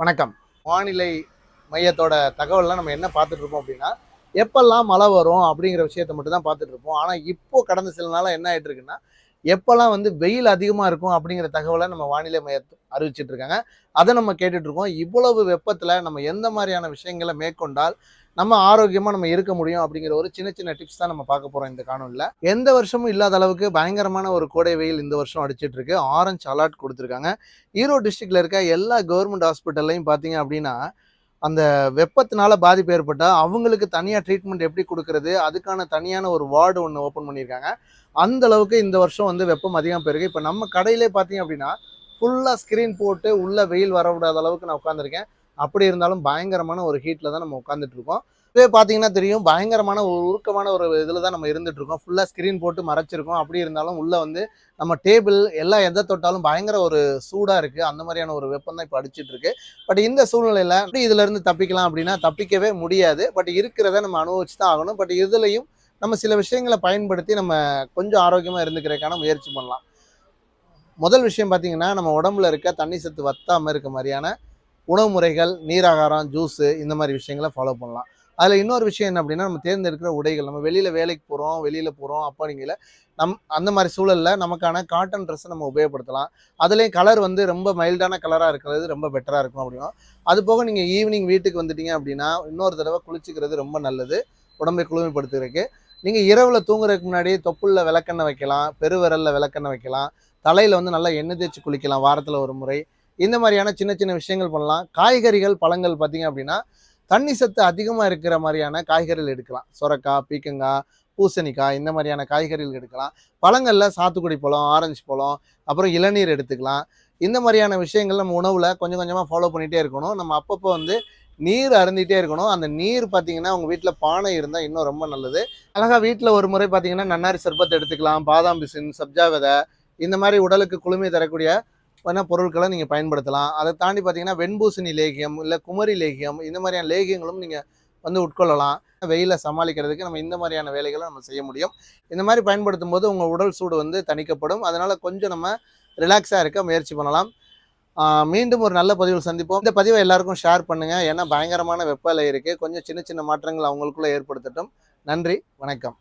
வணக்கம். வானிலை மையத்தோட தகவல்லாம் நம்ம என்ன பார்த்துட்டு இருப்போம் அப்படின்னா எப்பெல்லாம் மழை வரும் அப்படிங்கிற விஷயத்த மட்டும் தான் பார்த்துட்டு இருப்போம். ஆனால் இப்போ கடந்த சில நாளாக என்ன ஆயிட்டு இருக்குன்னா எப்பெல்லாம் வந்து வெயில் அதிகமாக இருக்கும் அப்படிங்கிற தகவலை நம்ம வானிலை மையத்தை அறிவிச்சிட்டு இருக்காங்க. அதை நம்ம கேட்டுட்ருக்கோம் இவ்வளவு வெப்பத்தில் நம்ம எந்த மாதிரியான விஷயங்களை மேற்கொண்டால் நம்ம ஆரோக்கியமாக நம்ம இருக்க முடியும் அப்படிங்கிற ஒரு சின்ன சின்ன டிப்ஸ் தான் நம்ம பார்க்க போகிறோம் இந்த காணொலியில் எந்த வருஷமும் இல்லாத அளவுக்கு பயங்கரமான ஒரு கோடை வெயில் இந்த வருஷம் அடிச்சிட்டு இருக்கு. ஆரஞ்சு அலர்ட் கொடுத்துருக்காங்க. ஈரோடு டிஸ்ட்ரிக்ட்ல இருக்க எல்லா கவர்மெண்ட் ஹாஸ்பிட்டல்லையும் பார்த்தீங்க அப்படின்னா அந்த வெப்பத்தினால பாதிப்பு ஏற்பட்டால் அவங்களுக்கு தனியாக ட்ரீட்மெண்ட் எப்படி கொடுக்கறது அதுக்கான தனியான ஒரு வார்டு ஒன்று ஓப்பன் பண்ணியிருக்காங்க. அந்த அளவுக்கு இந்த வருஷம் வந்து வெப்பம் அதிகம் போயிருக்கு இப்போ நம்ம கடையிலே பார்த்தீங்க அப்படின்னா ஃபுல்லாக ஸ்க்ரீன் போட்டு உள்ள வெயில் வரவிடாத அளவுக்கு நான் உட்காந்துருக்கேன் அப்படி இருந்தாலும் பயங்கரமான ஒரு ஹீட்டில் தான் நம்ம உட்காந்துட்டு இருக்கோம். இதுவே பார்த்தீங்கன்னா தெரியும் பயங்கரமான ஒரு உருக்கமான ஒரு இதில் தான் நம்ம இருந்துட்டு இருக்கோம். ஃபுல்லாக ஸ்க்ரீன் போட்டு மறைச்சிருக்கோம். அப்படி இருந்தாலும் உள்ளே வந்து நம்ம டேபிள் எல்லாம் எதை தொட்டாலும் பயங்கர ஒரு சூடாக இருக்குது அந்த மாதிரியான ஒரு வெப்பம் தான் இப்போ அடிச்சிட்டு இருக்கு. பட் இந்த சூழ்நிலையில் எப்படி இதுலேருந்து தப்பிக்கலாம் அப்படின்னா தப்பிக்கவே முடியாது. பட் இருக்கிறத நம்ம அனுபவிச்சு தான் ஆகணும். பட் இதுலையும் நம்ம சில விஷயங்களை பயன்படுத்தி நம்ம கொஞ்சம் ஆரோக்கியமாக இருந்துக்கிறதுக்கான முயற்சி பண்ணலாம். முதல் விஷயம் பார்த்தீங்கன்னா நம்ம உடம்புல இருக்க தண்ணி சத்து வத்தாமல் இருக்க மாதிரியான உணவு முறைகள் நீராகாரம் ஜூஸு இந்த மாதிரி விஷயங்களை ஃபாலோ பண்ணலாம். அதில் இன்னொரு விஷயம் என்ன அப்படின்னா நம்ம தேர்ந்தெடுக்கிற உடைகள் நம்ம வெளியில் வேலைக்கு போகிறோம் வெளியில் போகிறோம் அப்படிங்கிற நம் அந்த மாதிரி சூழலில் நமக்கான காட்டன் ட்ரெஸ்ஸை நம்ம உபயோகப்படுத்தலாம். அதுலேயும் கலர் வந்து ரொம்ப மைல்டான கலராக இருக்கிறது ரொம்ப பெட்டராக இருக்கும் அப்படின்னா அது போக நீங்கள் ஈவினிங் வீட்டுக்கு வந்துட்டீங்க அப்படின்னா இன்னொரு தடவை குளிச்சுக்கிறது ரொம்ப நல்லது. உடம்பை குளுமைப்படுத்துறதுக்கு. நீங்கள் இரவில் தூங்குறதுக்கு முன்னாடி தொப்புளில் விளக்கெண்ணெய் வைக்கலாம் பெருவிரலில் விளக்கெண்ணெய் வைக்கலாம். தலையில் வந்து நல்லா எண்ணெய் தேய்ச்சி குளிக்கலாம் வாரத்தில் ஒரு முறை. இந்த மாதிரியான சின்ன சின்ன விஷயங்கள் பண்ணலாம். காய்கறிகள் பழங்கள் பார்த்தீங்க அப்படின்னா தண்ணி சத்து அதிகமாக இருக்கிற மாதிரியான காய்கறிகள் எடுக்கலாம். சுரக்காய் பீக்கங்காய் பூசணிக்காய் இந்த மாதிரியான காய்கறிகள் எடுக்கலாம். பழங்களில் சாத்துக்குடி பழம் ஆரஞ்சு பழம் அப்புறம் இளநீர் எடுத்துக்கலாம். இந்த மாதிரியான விஷயங்கள் நம்ம உணவில் கொஞ்சம் கொஞ்சமாக ஃபாலோ பண்ணிகிட்டே இருக்கணும். நம்ம அப்பப்போ வந்து நீர் அருந்திட்டே இருக்கணும். அந்த நீர் பார்த்தீங்கன்னா உங்கள் வீட்டில் பானை இருந்தால் இன்னும் ரொம்ப நல்லது. அழகாக வீட்டில் ஒரு முறை பார்த்தீங்கன்னா நன்னாரி சர்பத் எடுத்துக்கலாம் பாதாம் பிசின் சப்ஜா விதை இந்த மாதிரி உடலுக்கு குளுமை தரக்கூடிய வேணா பொருட்களை நீங்கள் பயன்படுத்தலாம். அதை தாண்டி பார்த்தீங்கன்னா வெண்பூசணி லேகியம் இல்லை குமரி லேகியம் இந்த மாதிரியான லேகியங்களும் நீங்கள் வந்து உட்கொள்ளலாம். வெயிலை சமாளிக்கிறதுக்கு நம்ம இந்த மாதிரியான வேலைகளை நம்ம செய்ய முடியும். இந்த மாதிரி பயன்படுத்தும் போது உங்கள் உடல் சூடு வந்து தணிக்கப்படும். அதனால் கொஞ்சம் நம்ம ரிலாக்ஸாக இருக்க முயற்சி பண்ணலாம். மீண்டும் ஒரு நல்ல பதிவில் சந்திப்போம். இந்த பதிவை எல்லாருக்கும் ஷேர் பண்ணுங்கள் ஏன்னா பயங்கரமான வெப்பநிலை இருக்குது கொஞ்சம் சின்ன சின்ன மாற்றங்கள் அவங்களுக்குள்ளே ஏற்படுத்தட்டும். நன்றி வணக்கம்.